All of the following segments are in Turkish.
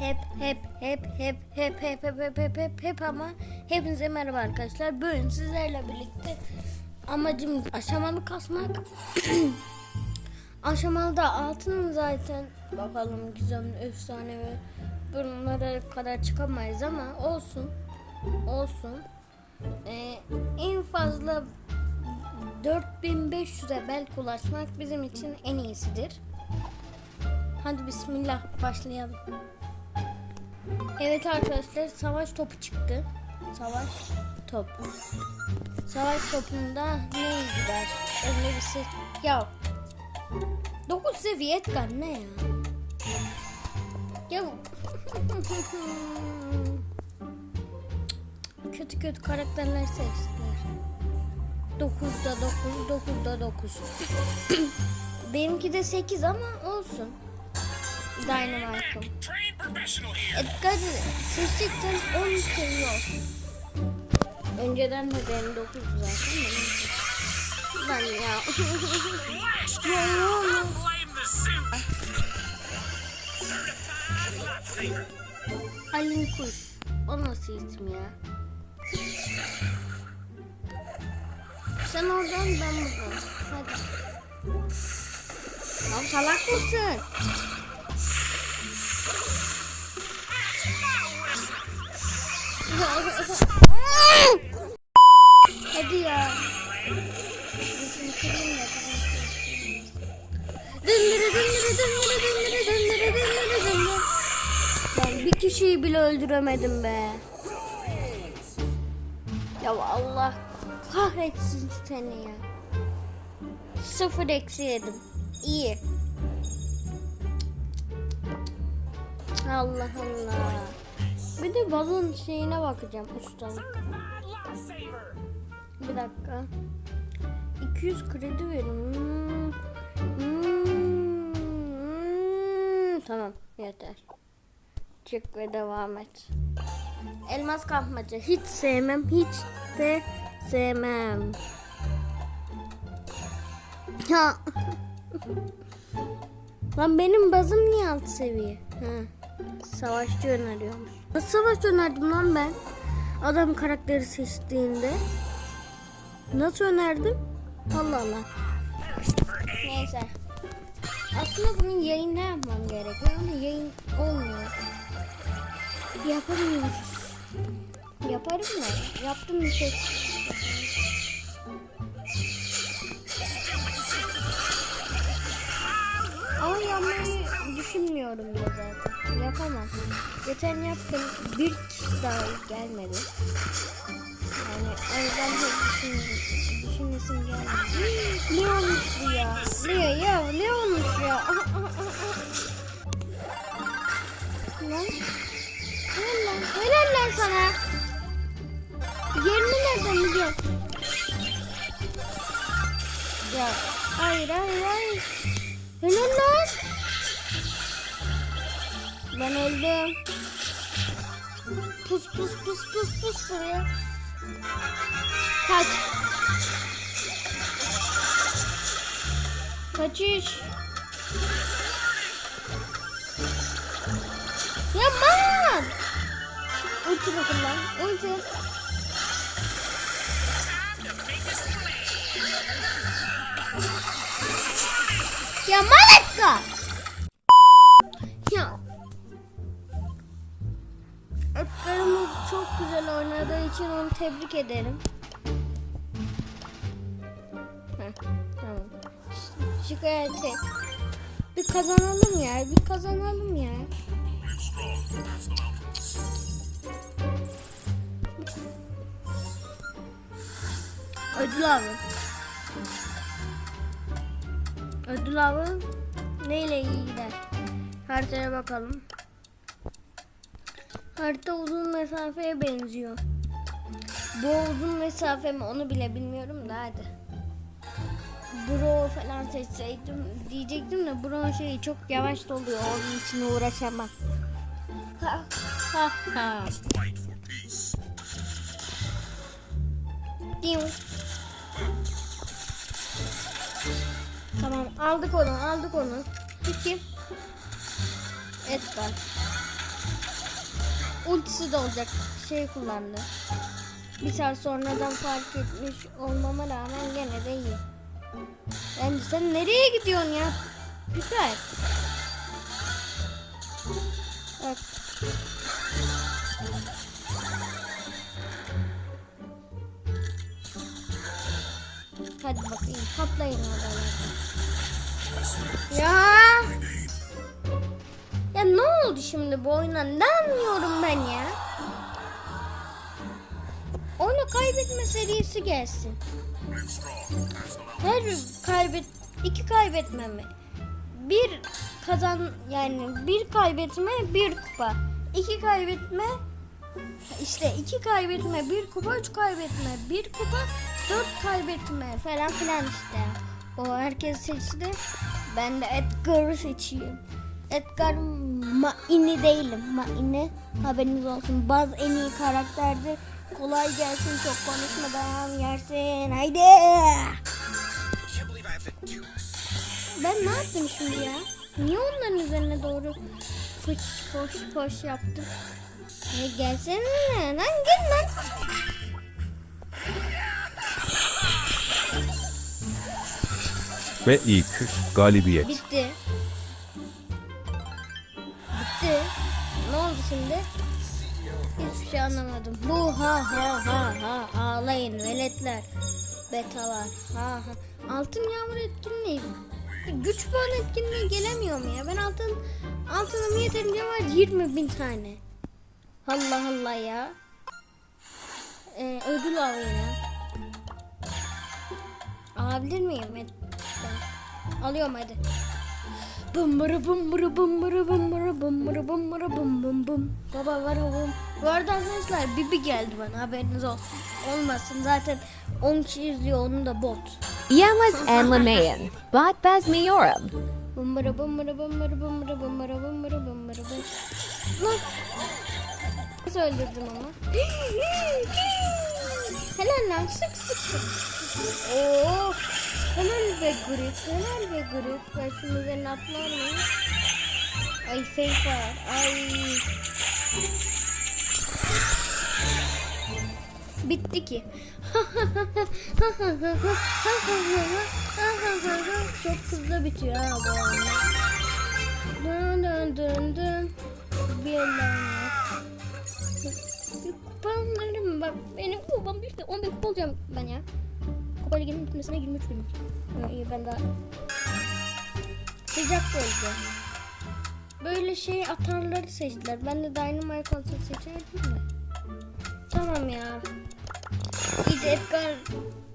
hep hep hep hep hep hep hep hep hep hep hep ama hepinize merhaba arkadaşlar. Bugün sizlerle birlikte amacım aşamalı kasmak. Aşamalıda altın zaten bakalım gizemli efsane ve bunlara kadar çıkamayız ama olsun. Olsun. Ee, en fazla 4500'e belki ulaşmak bizim için en iyisidir. Hadi bismillah başlayalım. Evet arkadaşlar savaş topu çıktı. Savaş topu. Savaş topunda ne gider? Öyle şey. Ya 9 seviye Edgar ne ya? Ya kötü kötü karakterler seçtiler. 9'da 9, 9'da 9. Benimki de 8 ama olsun. Dynamite'ım. Dikkat edin. Seçtikten 10 seviye olsun. Önceden de benim 9 zaten. Ben ya. ya ne oldu? Alin Kuş. O nasıl isim ya? Sen oradan ben buradan. Hadi. Abi salak mısın? Dındırı dındırı. Ben bir kişiyi bile öldüremedim be. Ya Allah kahretsin seni ya. Sıfır eksi yedim. İyi. Allah Allah. Bir de balon şeyine bakacağım ustalık. Bir dakika. 200 kredi verin. Hmm. Hmm. Tamam yeter. Çık ve devam et. Elmas kapmaca hiç sevmem. Hiç de sevmem. Ya. Lan benim bazım niye alt seviye? Ha. Savaşçı öneriyormuş. Nasıl savaşçı önerdim lan ben? Adam karakteri seçtiğinde. Nasıl önerdim? Allah Allah. Neyse. Aslında bunun yayında yapmam gerekiyor ama yayın olmuyor. Yapamıyoruz. Yaparım da. Yaptım bir şey. Düşünmüyorum bile zaten. Yapamam. Geçen yaptım. Bir kişi daha gelmedi. Yani o yüzden pek düşün, düşünmesim gelmedi. Ne olmuş bu ya? Leo ya ne olmuş ya? Lan. Helal lan. Helal lan sana. Yerini nereden biliyorsun? Ya hayır hayır hayır. Helal lan. Öldüm. Pus pus pus pus pus buraya. Kaç. Kaçış. Yaman. Ulti bakın lan. Ulti. Ya Malaka. İçin onu tebrik ederim. Heh, tamam. Şikayet et. Bir kazanalım ya. Bir kazanalım ya. Ödül abi. Ödül abi neyle iyi gider? Haritaya bakalım. Harita uzun mesafeye benziyor. Bu uzun mesafe mi onu bile bilmiyorum da hadi. Bro falan seçseydim diyecektim de Bro şeyi çok yavaş doluyor onun için uğraşamam. Ha ha ha. Tamam aldık onu aldık onu. Peki. Edgar. Ultisi de olacak. Şey kullandı. Bir saat sonradan fark etmiş olmama rağmen gene de iyi. Bence sen nereye gidiyorsun ya? Güzel. Bak. Hadi bakayım patlayın oralarda. Ya. Ya ne oldu şimdi bu oyuna? Ne anlıyorum ben ya? Kaybetme serisi gelsin. Her kaybet iki kaybetme mi? Bir kazan yani bir kaybetme bir kupa. İki kaybetme işte iki kaybetme bir kupa üç kaybetme bir kupa dört kaybetme falan filan işte. O herkes seçti. Ben de Edgar'ı seçeyim. Edgar Maini değilim. Maini haberiniz olsun. Baz en iyi karakterdir. Kolay gelsin çok konuşmadan yersin. Haydi. Ben ne yaptım şimdi ya? Niye onların üzerine doğru fıç foş foş yaptım? E gelsene lan gel lan. Ve ilk galibiyet. Bitti. Şimdi? Hiçbir şey anlamadım. Bu ha ha ha ha ağlayın veletler. Betalar ha ha. Altın yağmur etkinliği. Güç puan etkinliği gelemiyor mu ya? Ben altın altınım yeterince var 20 bin tane. Allah Allah ya. Ee, ödül al yine. Alabilir miyim? Ben Alıyorum hadi. Bımbırı bımbırı bımbırı bımbırı bımbırı bımbırı bım bım bım. Baba var oğlum. Bu arada arkadaşlar Bibi geldi bana haberiniz olsun. Olmasın zaten 10 kişi izliyor onun da bot. Yamas and Lamayan. Bot Basmiorum. Bımbırı bımbırı bımbırı bımbırı bımbırı bımbırı bımbırı bım. Lan. Nasıl öldürdüm ama? Helal lan sık sık sık. Oo. Helal be grip. Helal be grip. Ben şunun üzerine? Ay fake var. Ay. Bitti ki. Çok hızlı bitiyor ha bu oyun. Dön dön dön dön. Bir elden. Kupalarım bak benim kupam işte 10 bin kupa olacağım ben ya. Kupa liginin bitmesine 23 gün. İyi ben daha sıcak bölge. Böyle şey atarları seçtiler. Ben de Dynamite olsa seçerdim de. Tamam ya. İyice Edgar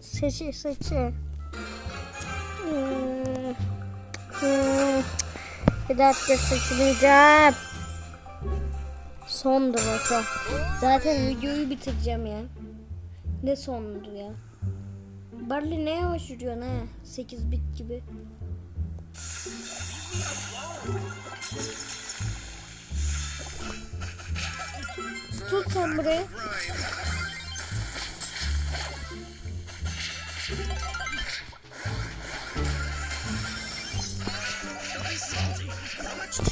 seçi seçi. Hmm. Bir dakika seçmeyeceğim. Sondu bu. Zaten videoyu bitireceğim ya. Ne sondu ya? Barley ne yavaş yürüyorsun ha? 8 bit gibi. Tut sen burayı.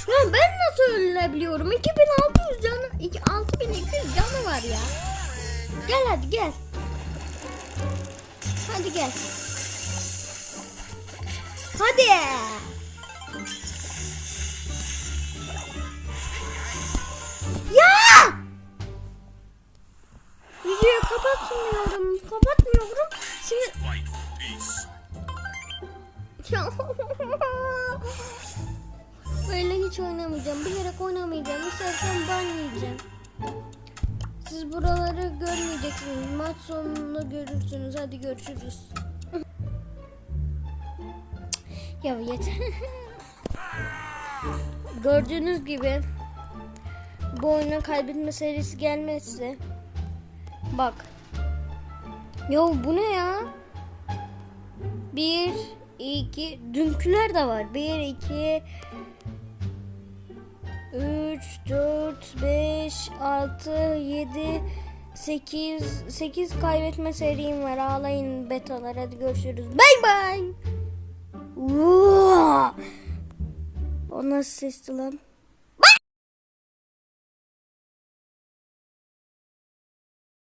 Ya ben nasıl ölebiliyorum? 2600 canı, iki- 6200 canı var ya. Gel hadi gel. Hadi gel. Hadi. Ya! Videoyu kapatmıyorum. Kapatmıyorum. Şimdi. Böyle hiç oynamayacağım. Bilerek oynamayacağım. İstersen ban yiyeceğim. Siz buraları görmeyeceksiniz. Maç sonunda görürsünüz. Hadi görüşürüz. ya yeter. Gördüğünüz gibi bu oyunun kaybetme serisi gelmezse bak. Ya bu ne ya? Bir, iki, dünküler de var. Bir, iki, üç, dört, beş, altı, yedi, sekiz, sekiz kaybetme serim var. Ağlayın betalar. Hadi görüşürüz. Bay bay. O nasıl sesti lan?